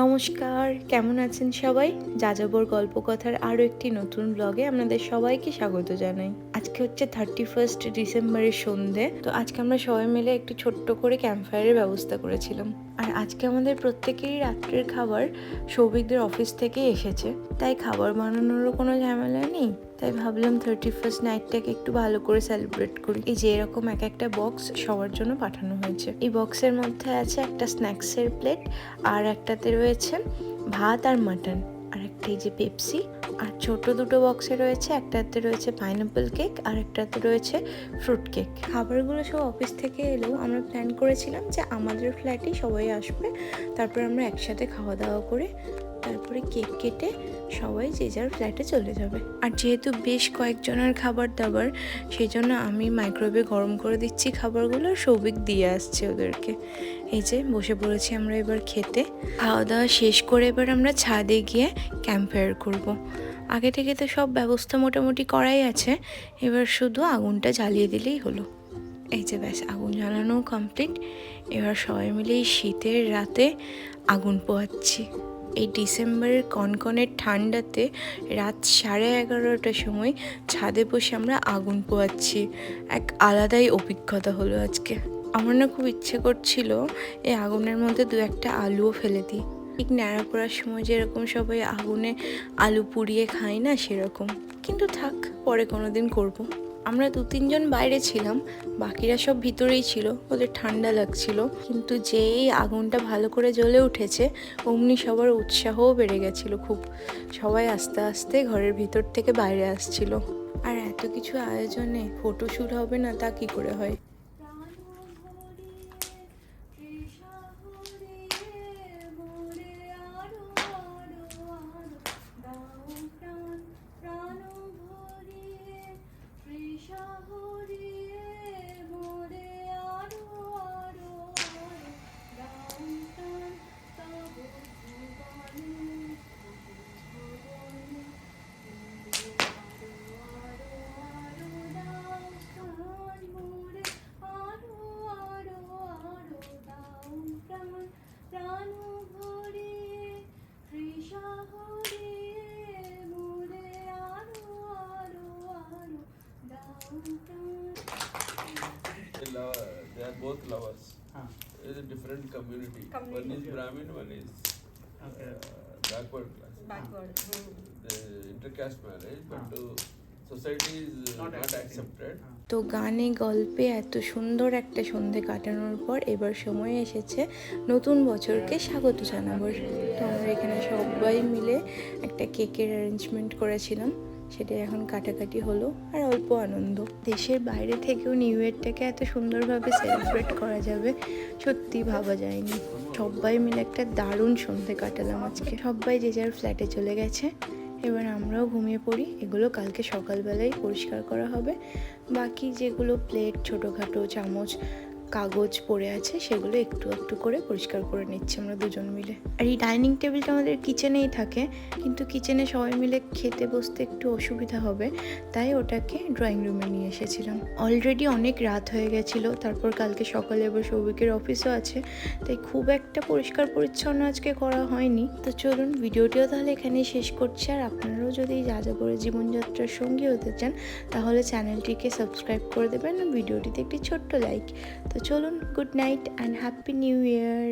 নমস্কার, কেমন আছেন সবাই? যাযাবর গল্পকথার আরও একটি নতুন ব্লগে আপনাদের সবাইকে স্বাগত জানাই। আজকে হচ্ছে থার্টি ফার্স্ট ডিসেম্বরের সন্ধে, তো আজকে আমরা সবাই মিলে একটু ছোট্ট করে ক্যাম্পফায়ারের ব্যবস্থা করেছিলাম। আর আজকে আমাদের প্রত্যেকেরই রাত্রের খাবার সৌভিকদের অফিস থেকে এসেছে, তাই খাবার বানানোরও কোনো ঝামেলা নেই? তাই ভাবলাম থার্টি ফার্স্ট নাইটটাকে একটু ভালো করে সেলিব্রেট করি। এই যে এরকম এক একটা বক্স সবার জন্য পাঠানো হয়েছে। এই বক্সের মধ্যে আছে একটা স্ন্যাক্সের প্লেট আর একটাতে রয়েছে ভাত আর মাটন আর একটা এই যে পেপসি আর ছোট দুটো বক্সে রয়েছে, একটাতে রয়েছে পাইনাপেল কেক আর একটাতে রয়েছে ফ্রুট কেক খাবারগুলো সব অফিস থেকে এলেও আমরা প্ল্যান করেছিলাম যে আমাদের ফ্ল্যাটেই সবাই আসবে, তারপর আমরা একসাথে খাওয়া দাওয়া করে তারপরে কেক কেটে সবাই যে যার ফ্ল্যাটে চলে যাবে। আর যেহেতু বেশ কয়েকজনের খাবার দাবার সেই জন্য আমি মাইক্রোওয়েভে গরম করে দিচ্ছি খাবারগুলো সৌভিক দিয়ে আসছে ওদেরকে। এই যে বসে পড়েছি আমরা এবার খেতে। খাওয়া দাওয়া শেষ করে এবার আমরা ছাদে গিয়ে ক্যাম্পফায়ার করব। আগে থেকে তো সব ব্যবস্থা মোটামুটি করাই আছে, এবার শুধু আগুনটা জ্বালিয়ে দিলেই হলো। এই যে ব্যাস, আগুন জ্বালানো কমপ্লিট এবার সবাই মিলে এই শীতের রাতে আগুন পোহাচ্ছি। এই ডিসেম্বরের কনকনের ঠান্ডাতে রাত সাড়ে এগারোটার সময় ছাদে বসে আমরা আগুন পোয়াচ্ছি। এক আলাদাই অভিজ্ঞতা হলো আজকে। আমার না খুব ইচ্ছে করছিল এই আগুনের মধ্যে দু একটা আলুও ফেলে দিই। ঠিক ন্যাড়া পড়ার সময় যেরকম সবাই আগুনে আলু পুড়িয়ে খায় না সেরকম। কিন্তু থাক, পরে কোনো দিন করব। আমরা দু তিনজন বাইরে ছিলাম, বাকিরা সব ভিতরেই ছিল, ওদের ঠান্ডা লাগছিল। কিন্তু যেই আগুনটা ভালো করে জ্বলে উঠেছে, অমনি সবার উৎসাহও বেড়ে গেছিল খুব। সবাই আস্তে আস্তে ঘরের ভিতর থেকে বাইরে আসছিল। আর এত কিছু আয়োজনে ফটোশ্যুট হবে না, তা কি করে হয়? Both lovers. Ah, It's a different community. community. One is Brahmin, one is okay. uh, backward class. backward The intercaste marriage, but to society is uh, Not not, accepting. accepted. Ah. তো গানে গল্পে এত সুন্দর একটা সন্ধে কাটানোর পর এবার সময় এসেছে নতুন বছরকে স্বাগত জানাবার তো আমরা এখানে সবাই মিলে একটা কেকের অ্যারেঞ্জমেন্ট করেছিলাম সেটা এখন কাটাকাটি হলো আর অল্প আনন্দ। দেশের বাইরে থেকেও নিউ ইয়ারটাকে এত সুন্দরভাবে সেলিব্রেট করা যাবে, সত্যি ভাবা যায়নি। সবাই মিলে একটা দারুণ সন্ধে কাটালাম আজকে। সবাই যে যার ফ্ল্যাটে চলে গেছে, এবার আমরাও ঘুমিয়ে পড়ি। এগুলো কালকে সকালবেলায় পরিষ্কার করা হবে। বাকি যেগুলো প্লেট ছোটোখাটো চামচ কাগজ পড়ে আছে, সেগুলো একটু একটু করে পরিষ্কার করে নিচ্ছি আমরা দুজন মিলে। আর এই ডাইনিং টেবিলটা আমাদের কিচেনেই থাকে, কিন্তু কিচেনে সবাই মিলে খেতে বসতে একটু অসুবিধা হবে, তাই ওটাকে ড্রয়িং রুমে নিয়ে এসেছিলাম। অলরেডি অনেক রাত হয়ে গেছিল, তারপর কালকে সকালে এবার সৌভিকের অফিসও আছে, তাই খুব একটা পরিষ্কার পরিচ্ছন্ন আজকে করা হয়নি। তো চলুন, ভিডিওটিও তাহলে এখানেই শেষ করছি, আর আপনারাও যদি যা যা করে জীবনযাত্রার সঙ্গী হতে চান, তাহলে চ্যানেলটিকে সাবস্ক্রাইব করে দেবেন ভিডিওটিতে একটি ছোট্ট লাইক। তো চলুন good night and happy new year